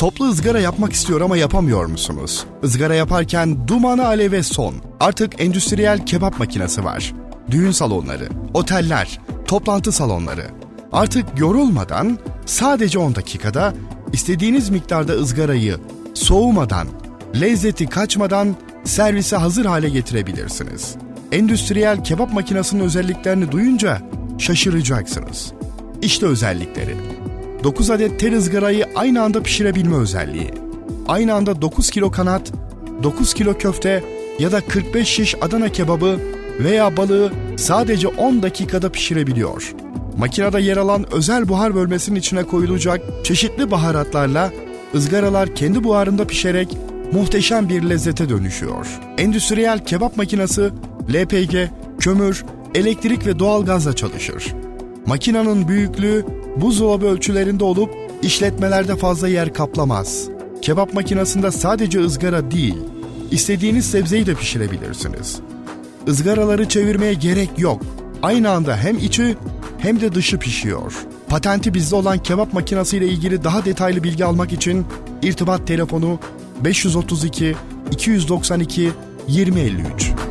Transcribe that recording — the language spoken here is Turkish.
Toplu ızgara yapmak istiyor ama yapamıyor musunuz? Izgara yaparken dumanı aleve son. Artık endüstriyel kebap makinesi var. Düğün salonları, oteller, toplantı salonları. Artık yorulmadan sadece 10 dakikada istediğiniz miktarda ızgarayı soğumadan, lezzeti kaçmadan servise hazır hale getirebilirsiniz. Endüstriyel kebap makinesinin özelliklerini duyunca şaşıracaksınız. İşte özellikleri. 9 adet tel ızgarayı aynı anda pişirebilme özelliği. Aynı anda 9 kilo kanat, 9 kilo köfte ya da 45 şiş Adana kebabı veya balığı sadece 10 dakikada pişirebiliyor. Makinede yer alan özel buhar bölmesinin içine koyulacak çeşitli baharatlarla ızgaralar kendi buharında pişerek muhteşem bir lezzete dönüşüyor. Endüstriyel kebap makinesi LPG, kömür, elektrik ve doğalgazla çalışır. Makinanın büyüklüğü buzdolabı ölçülerinde olup işletmelerde fazla yer kaplamaz. Kebap makinesinde sadece ızgara değil, istediğiniz sebzeyi de pişirebilirsiniz. Izgaraları çevirmeye gerek yok. Aynı anda hem içi hem de dışı pişiyor. Patenti bizde olan kebap makinesi ile ilgili daha detaylı bilgi almak için irtibat telefonu 532 292 2053.